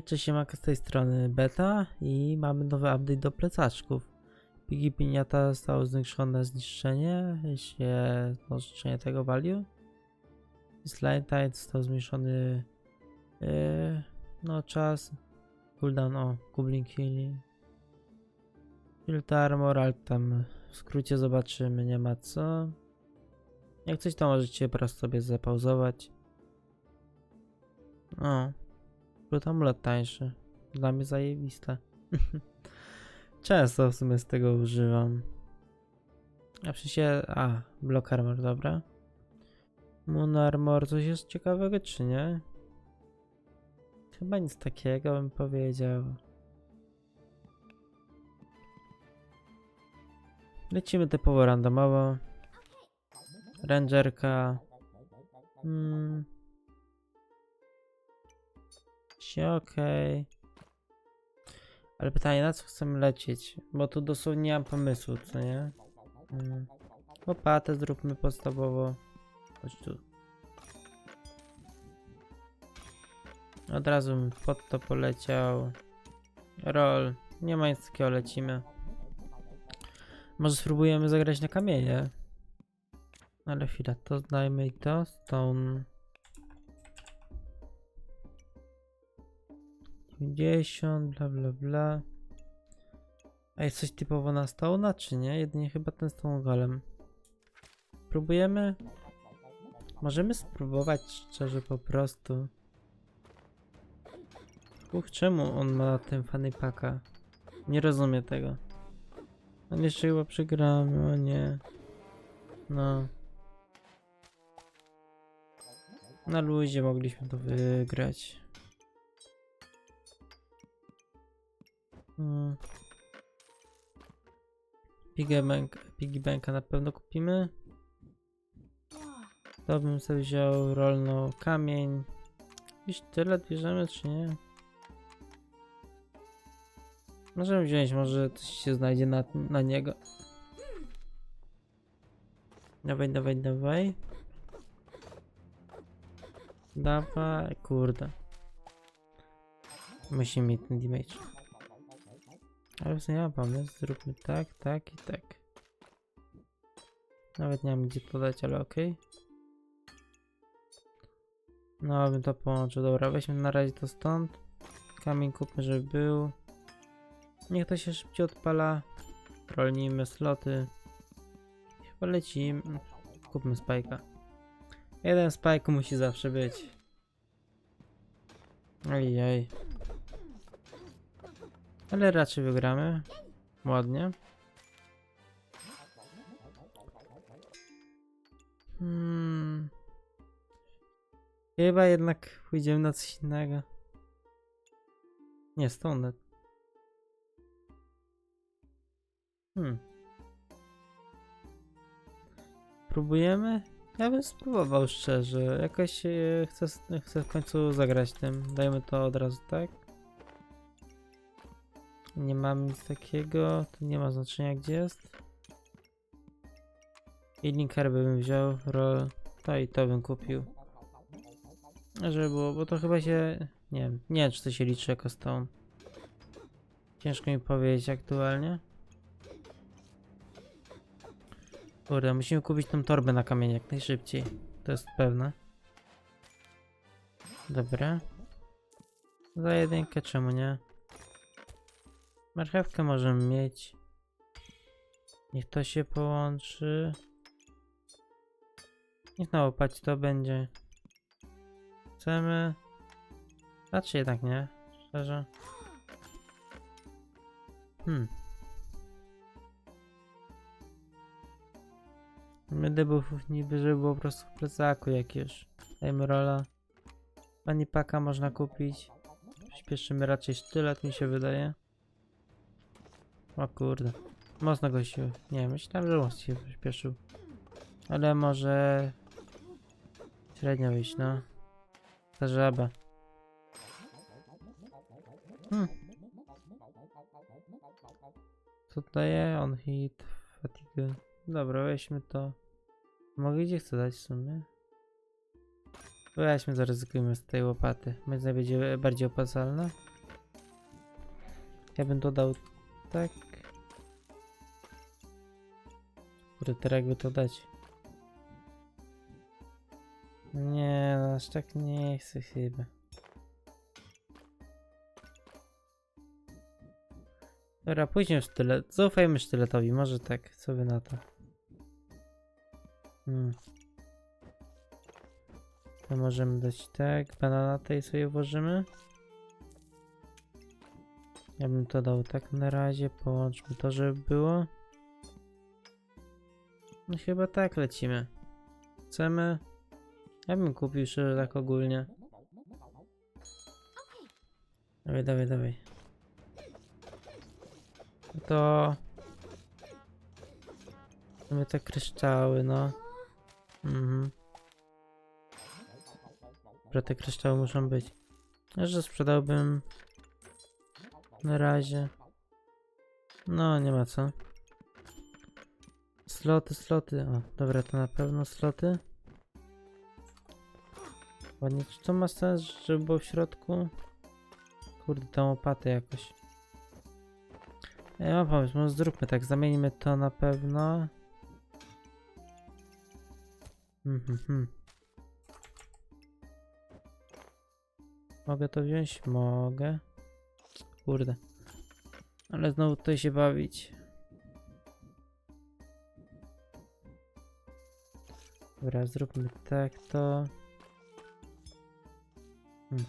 Cześć, siemanko, z tej strony Beta i mamy nowy update do plecaczków. Piggy Piniata zostało zwiększone zniszczenie, no, zniszczenie tego value. I Slime Tide został zmniejszony yy, no czas, cooldown o Goblin Killing. Filter Armor, ale tam w skrócie zobaczymy, nie ma co. Jak coś to możecie po prostu sobie zapauzować. O, Był amulet tańszy. Dla mnie zajebiste. Często w sumie z tego używam. A sensie... A, block armor, dobra. Moon armor, coś jest ciekawego czy nie? Chyba nic takiego bym powiedział. Lecimy typowo randomowo. Rangerka. Hmm. Okej. Ale pytanie, na co chcemy lecieć? Bo tu dosłownie nie mam pomysłu, co nie? Hmm. Łopatę zróbmy podstawowo. Chodź tu. Od razu bym pod to poleciał. Roll. Nie ma nic takiego, lecimy. Może spróbujemy zagrać na kamienie. Ale chwila, to dajmy i to. Stone. 50, bla bla bla. A jest coś typowo na Stone'a, czy nie? Jedynie chyba ten Stone Golem. Próbujemy? Możemy spróbować szczerze po prostu. Uch, czemu on ma ten funny paka? Nie rozumiem tego. On jeszcze chyba przegramy, o nie. No. Na luzie mogliśmy to wygrać. Hmm. Piggy, bank, Banka na pewno kupimy. To bym sobie wziął rolną kamień. Jakiś tyle bierzemy, czy nie? Możemy wziąć, może coś się znajdzie na, na niego. Dawaj, dawaj, dawaj. Dawaj, kurde. Musimy mieć ten damage. Ale w sumie mam pomysł, zróbmy tak, tak i tak. Nawet nie mam gdzie to dać, ale okej. No, bym to połączył. Dobra, weźmy na razie to stąd. Kamień kupmy, żeby był. Niech to się szybciej odpala. Rolnijmy sloty. Chyba lecimy. Kupmy spajka. Jeden spike musi zawsze być. Ojej. Ale raczej wygramy. Ładnie. Hmm. Chyba jednak pójdziemy na coś innego. Nie, stąd. Hmm. Próbujemy? Ja bym spróbował szczerze. Jakoś e, chcę, chcę w końcu zagrać tym. Dajmy to od razu, tak? Nie mam nic takiego, to nie ma znaczenia gdzie jest. Healing herby bym wziął, roll, to i to bym kupił. Żeby było, bo to chyba się, nie wiem, nie wiem czy to się liczy jako stone. Ciężko mi powiedzieć aktualnie. Kurde, musimy kupić tą torbę na kamień jak najszybciej. To jest pewne. Dobra. Za jedynkę czemu nie? Marchewkę możemy mieć. Niech to się połączy. Niech na łopacie to będzie. Chcemy. Raczej jednak nie. Szczerze. Hmm. My debuffów niby, żeby było po prostu w plecaku jakieś. Dajmy rola. Pani paka można kupić. Śpieszymy raczej sztylet mi się wydaje. O kurde. Mocno go. Nie, myślałem, że mocno się przyspieszył. Ale może... Średnio wyjść, no. Ta żaba. Hmm. Co daje? On hit, fatigue. Dobra, weźmy to. Mogę gdzie chcę dać w sumie? Weźmy, zaryzykujmy z tej łopaty. Będzie będzie bardziej opłacalne. Ja bym dodał tak. Kurde, teraz jakby to dać. Nie, no aż tak nie chcę chyba. Dobra, później sztylet. Zaufajmy sztyletowi, może tak. Co wy na to? Hmm. To możemy dać tak. Banana tej sobie włożymy. Ja bym to dał tak na razie. Połączmy to, żeby było. No chyba tak lecimy. Chcemy. Ja bym kupił szczerze tak ogólnie. Dawaj, dawaj, dawaj. No To... Mamy te kryształy, no. Mhm. Te kryształy muszą być. Że sprzedałbym... Na razie. No, nie ma co. Sloty, sloty. O, dobra, to na pewno sloty. Ładnie, czy to ma sens, żeby było w środku? Kurde, tą opatę jakoś. Ja mam pomysł, może zróbmy tak, zamienimy to na pewno. Mhm, mhm. Mogę to wziąć? Mogę. Kurde. Ale znowu tutaj się bawić. Dobra, zróbmy tak to. Hmm.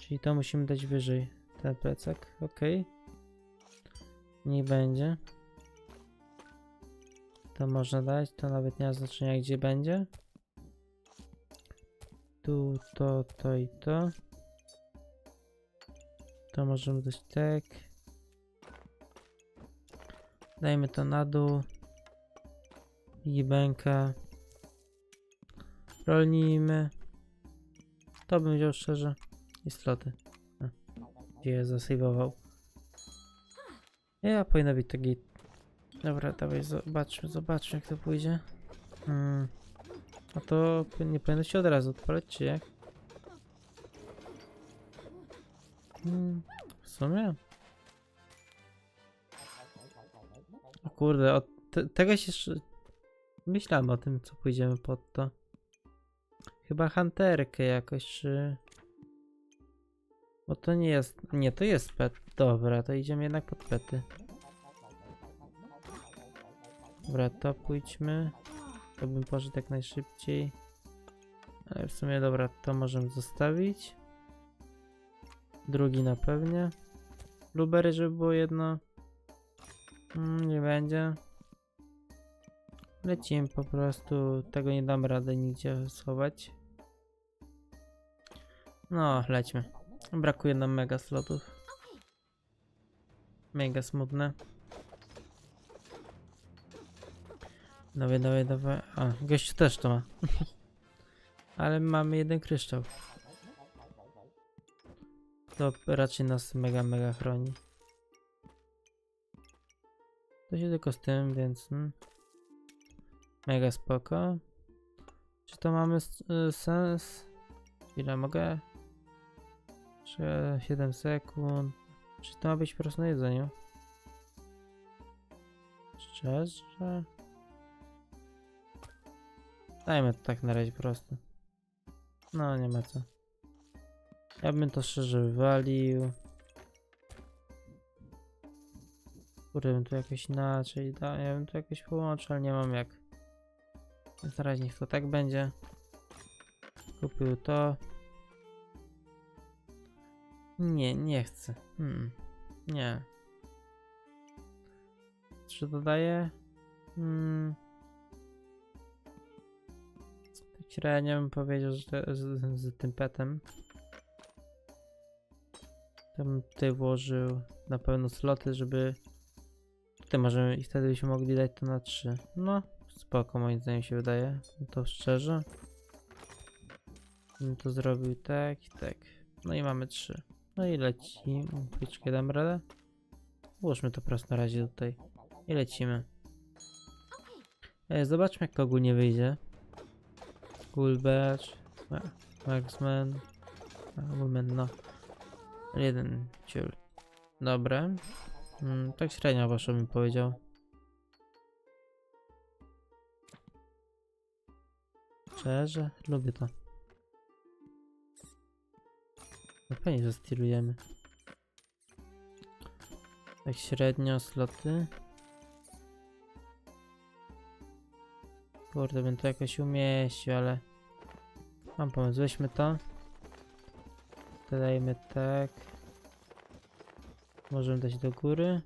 Czyli to musimy dać wyżej. Ten plecak, ok. Niech będzie. To można dać, to nawet nie ma znaczenia gdzie będzie. Tu, to, to i to. To możemy dać tak. Dajmy to na dół. I bęka. Rolnijmy. To bym wziął szczerze. I sloty. A, Gdzie je zasejwował. Ja powinno być taki. Dobra, dawaj, zobaczmy, zobaczmy jak to pójdzie. Hmm. A to nie powinno się od razu odpalać, czy jak? Hmm, w sumie. O kurde, te, tego się jeszcze... Myślałem o tym, co pójdziemy pod to. Chyba hunterkę jakoś, czy... Bo to nie jest... Nie, to jest pet. Dobra, to idziemy jednak pod pety. Dobra, to pójdźmy. To bym poszedł jak najszybciej. Ale w sumie dobra, to możemy zostawić. Drugi na pewnie. Blueberry, żeby było jedno. Mm, nie będzie. Lecimy po prostu. Tego nie dam rady nigdzie schować. No, lećmy. Brakuje nam mega slotów. Mega smutne. Dawaj, dawaj, dawaj. A, gościu też to ma. Ale mamy jeden kryształ. To raczej nas mega, mega chroni. To się tylko z tym, więc... Hmm. Mega spoko. Czy to mamy y, sens? Ile mogę? Czy 7 sekund? Czy to ma być po prostu na jedzeniu? Szczerze? Dajmy to tak na razie po prostu. No, nie ma co. Ja bym to szczerze wywalił. Kurde, bym tu jakoś inaczej da. Ja bym tu jakoś połączył, ale nie mam jak. Więc na razie niech to tak będzie. Kupił to. Nie, nie chcę. Hmm. Nie. Czy dodaję? Hmm. Tak średnio bym powiedział, że te, z, z tym petem. Bym tutaj włożył na pewno sloty, żeby tutaj możemy i wtedy byśmy mogli dać to na 3. No, spoko moim zdaniem się wydaje. To szczerze. Bym to zrobił tak tak. No i mamy 3. No i leci. Chwileczkę dam radę. Włóżmy to prosto na razie tutaj. I lecimy. E, zobaczmy jak to ogólnie wyjdzie. Cool badge. Ma- Marksman. A, Woman, no. Jeden ciul. Dobra. Mm, tak średnio waszo mi powiedział. Szczerze, lubię to. No fajnie, że stylujemy. Tak średnio sloty. Kurde, bym to jakoś umieścił, ale... Mam pomysł, weźmy to. Dodajmy tak. Możemy dać do góry.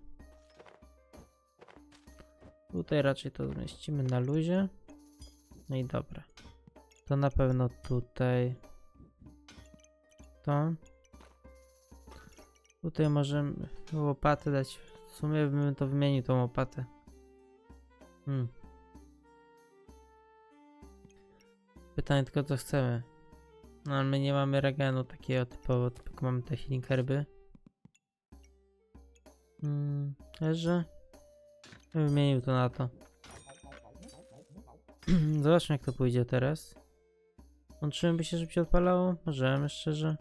Tutaj raczej to zmieścimy na luzie. No i dobra. To na pewno tutaj. To. Tutaj możemy łopatę dać. W sumie bym to wymienił tą łopatę. Hmm. Pytanie tylko co chcemy. No ale my nie mamy regenu takiego typowo, tylko mamy te healing herby. Hmm, leży. Wymienił to na to. Zobaczmy jak to pójdzie teraz. Łączymy się, żeby się odpalało? Możemy, szczerze.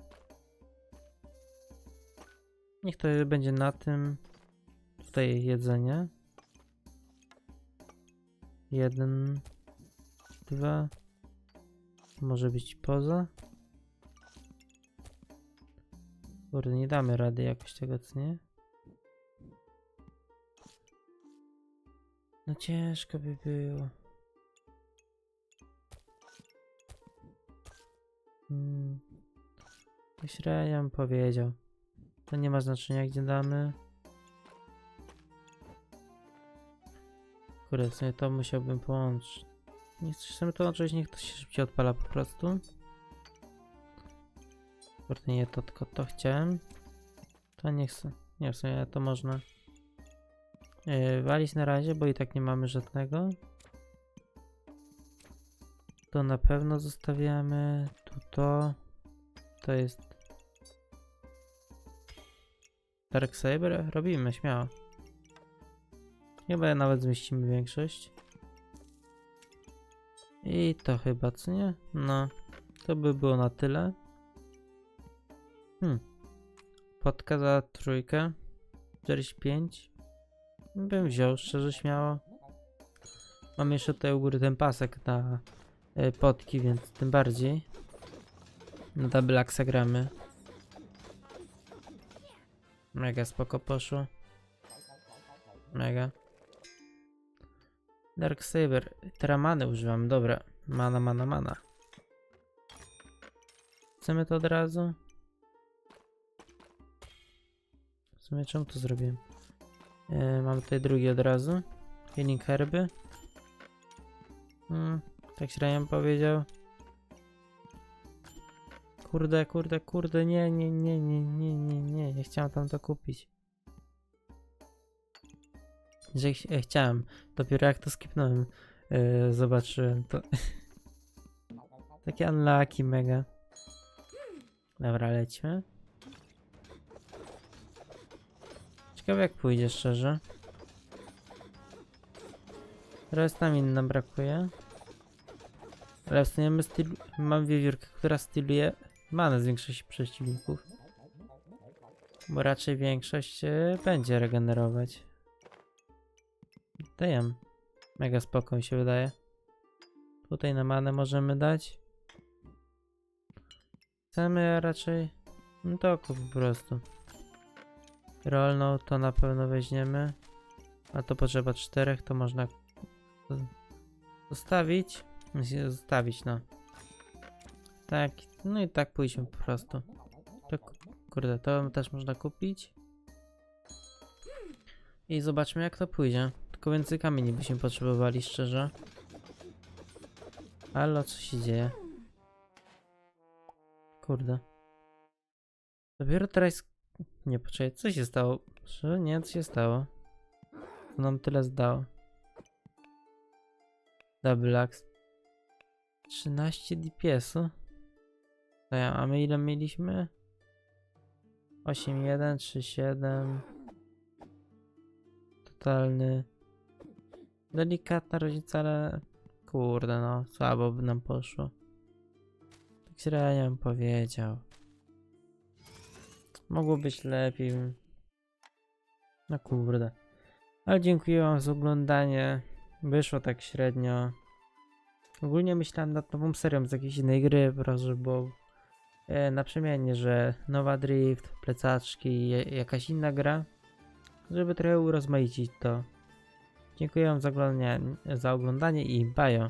Niech to będzie na tym. Tutaj jedzenie. Jeden. Dwa. Może być poza. Kurde, nie damy rady jakoś tego, co nie? No ciężko by było. Hmm. Średnio powiedział. To nie ma znaczenia gdzie damy. Kurde, w sumie to musiałbym połączyć. Nie chcemy to łączyć, niech to się szybciej odpala po prostu. Kurde, nie to, tylko to chciałem. To nie chcę. Nie, w sumie to można. Yy, walić na razie, bo i tak nie mamy żadnego. To na pewno zostawiamy. Tu to. To jest. Dark Saber? Robimy, śmiało. Chyba nawet zmieścimy większość. I to chyba, co nie? No, to by było na tyle. Hmm. Potka za trójkę. 45. Bym wziął, szczerze śmiało. Mam jeszcze tutaj u góry ten pasek na y, potki, więc tym bardziej. Na axa gramy. Mega spoko poszło. Mega. Dark Saber. Teramany używam, dobra. Mana, mana, mana. Chcemy to od razu? W sumie czemu to zrobiłem? E, mam tutaj drugi od razu. Healing herby. Hmm, tak średnio powiedział. Kurde, kurde, kurde, nie, nie, nie, nie, nie, nie, nie, nie chciałem tam to kupić. Że ch e, chciałem, dopiero jak to skipnąłem, e, zobaczyłem to. Takie unlucky mega. Dobra, lećmy. Ciekawe jak pójdzie szczerze. Teraz nam inna brakuje. Ale w sumie my styl... mam wiewiórkę, która styluje manę z większości przeciwników. Bo raczej większość e, będzie regenerować. Dajem. Mega spoko mi się wydaje. Tutaj na manę możemy dać. Chcemy raczej... No to po prostu. Rolną to na pewno weźmiemy. A to potrzeba czterech, to można zostawić. Myślę, Zostawić, no. Tak, no i tak pójdziemy po prostu. To, kurde, to też można kupić. I zobaczmy jak to pójdzie. Tylko więcej kamieni byśmy potrzebowali, szczerze. Ale co się dzieje? Kurde. Dopiero teraz... Nie, poczekaj, co się stało? Że nie, co się stało? To nam tyle zdało. Double axe. 13 DPS-u. A my ile mieliśmy? 8-1, 3-7. Totalny. Delikatna różnica, ale kurde no, słabo by nam poszło. średnio bym powiedział. Mogło być lepiej. No kurde. Ale dziękuję wam za oglądanie. Wyszło tak średnio. Ogólnie myślałem nad nową serią z jakiejś innej gry, po prostu, bo e, na przemianie, że nowa drift, plecaczki, je- jakaś inna gra, żeby trochę urozmaicić to. Dziękuję wam za oglądanie, za oglądanie i bajo.